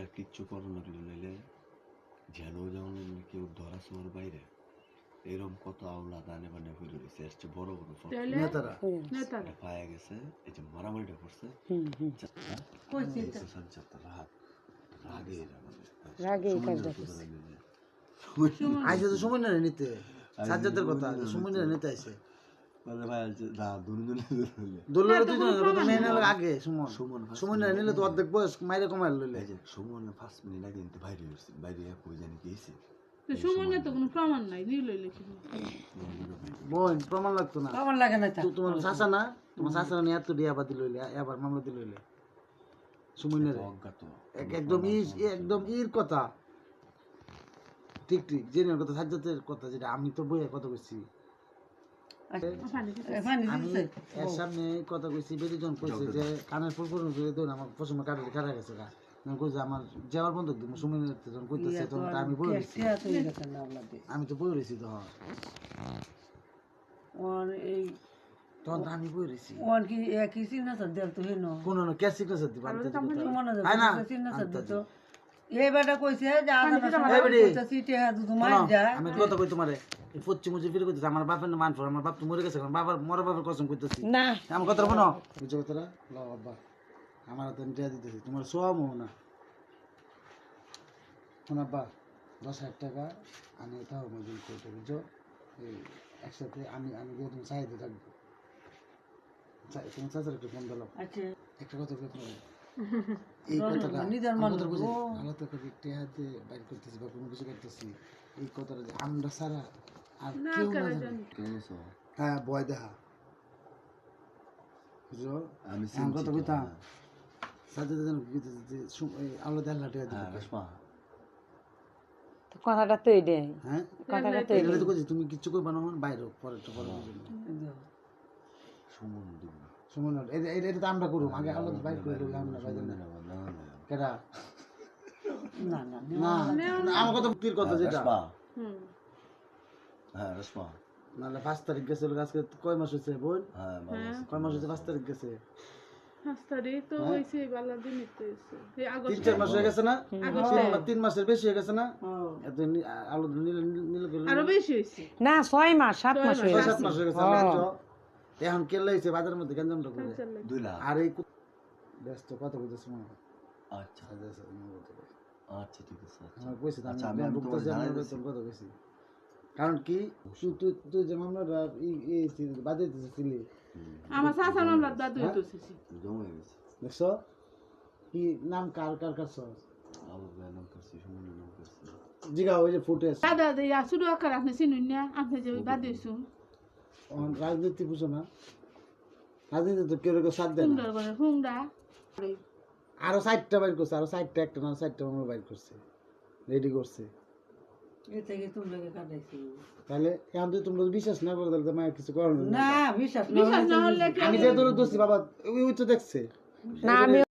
মহিলা কিচ্ছু করো না নইলে যেন যেমন কেউ ধরা ছোঁয়ার বাইরে এরকম কত আওলা দানে বানে ফিরে দিচ্ছে এর চেয়ে বড় বড় নেতারা। নেতারা। পায়া গেছে এই যে মারামারিটা করছে। সময় না নিতে সাজ্জাদের কথা সময় না নিতে আইসে। আগে সুমন। সুমন first সময় না নিলে তো অর্ধেক বয়স মাইরে কমাই লইলে। সুমন ফার্স্ট মিনিট আগে কিন্তু বাইরে বাইরে কই জানি কি হয়েছে তো কোনো প্রমাণ নাই নিল লিখি বোন প্রমাণ লাগতো না। কেমন লাগে না তোমার শাসা না? তোমার শাসা নিয়ে এত ডিয়া বাতি লইলে এবার মামলা দিল লইলে? সময় না অজ্ঞাত। একদম ই একদম ইর কথা। ঠিক ঠিক জেনে কথা সাজ্জাতের কথা যেটা আমি তো বইয়ে কথা দিচ্ছে এর সামনে কথা কইছি বেরিজন কইছে যে কানের ফুল ফুল করে দেন আমার পছন্দ কাটে কাটা গেছে গা। আমি আমার যাওয়ার বন্ধ দিম সময় যখন কইতেছে তখন তো আমি আমি বই রইছি তখন। এই তখন আমি বই কি একই সিগনেচার দেল তো হেন? কোন কে সিগনেচার দিবা? আনতে দিবা তাই না। কইছে যে সিটে হ্যাঁ দুধ মার আমি কথা কই তোমারে। এই পচ্চি ফিরে কইতেছে আমার বাপের মান আমার বাপ তো মরে গেছে বাবার মরা বাবার কসম কইতেছি। না। আমার কথা শোনো। বুঝছ কথাটা? ল আব্বা আমার হাতে আমি টিয়া দিতেছি তোমার সোয়া মোহ না। শোন আব্বা দশ হাজার টাকা আমি তাও মজুর করতে বুঝছ? এই একসাথে আমি আমি দিয়ে তুমি চাহিদা রাখব তুমি চাচার একটু ফোন দিলাম। আচ্ছা। একটা কথা এই কথাটা নিজের আমার মানুষ, কথা বুঝে ও। আল্লাহ তো কবি টেহাতে বাইর করতেছি বা কোনো কিছু করতেছি। এই কথাটা যে আমরা সারা আর না কেউ জানে। হ্যাঁ দেখা। আমি কথা কইতাম। যেন কথাটা তো এটাই। হ্যাঁ? কথাটা তো তুমি কিচ্ছু করবে না বাইরে পরে তো পরে। সুমন সুমন এটা তো আমরা করুম। আগে আল্লাহ বাইর করে দিলাম আমরা বাইরে না কেডা? না না না না, আমার কথা মুক্তির কথা যেটা। হ্যাঁ নাহলে পাঁচ তারিখ গেছে আজকে কয় মাস হয়েছে বোন? হ্যাঁ। কয় মাস হয়েছে? পাঁচ তারিখ গেছে। হয়ে। না? হয়ে না? নি- না ছয় মাস সাত মাস হয়ে গেছে। এখন কেলে হয়েছে বাজারের মধ্যে গঞ্জামটা করে? দুই লাখ। আর এই ব্যস্ত কথা বলতেছে মনে হয়। আচ্ছা। বলতে পারি। আচ্ছা ঠিক আছে আচ্ছা। আমার কইছে তো, আমি আচ্ছা, আমি ঢুকতেছি, আমি কথা কইছি। কারণ কি? তুই তুই তুই যে মামলাটা ই- ই ছিল- বাদে দিতেছিলি। আমার শাসন মামলা দাদু হইতেছে জমে গেছে। দেখছ? কি নাম কার কার কার করছি জিগা ওই যে ফুটেজ। দাদা দিয়া শুরু আকার আপনি চিনুন না আপনি যে বাদ দিয়েছুন রাজনীতি বুঝো না। রাজনীতি তো কেউ কেউ সাথ দেয় আরও সাইডটা বাইর করছে আরও সাইডটা একটা না সাইডটা মামলা বাইর করছে। রেডি করছে। এ থেকে তুমি লাগে কাটাইছি। তাহলে এখন যদি তোমরা বিশ্বাস না করো তাহলে তো মায়ের কিছু করার। না বিশ্বাস না বিশ্বাস না হলে কি আমি যে তোর দোষী বাবা ওই ওই তো দেখছে। না আমি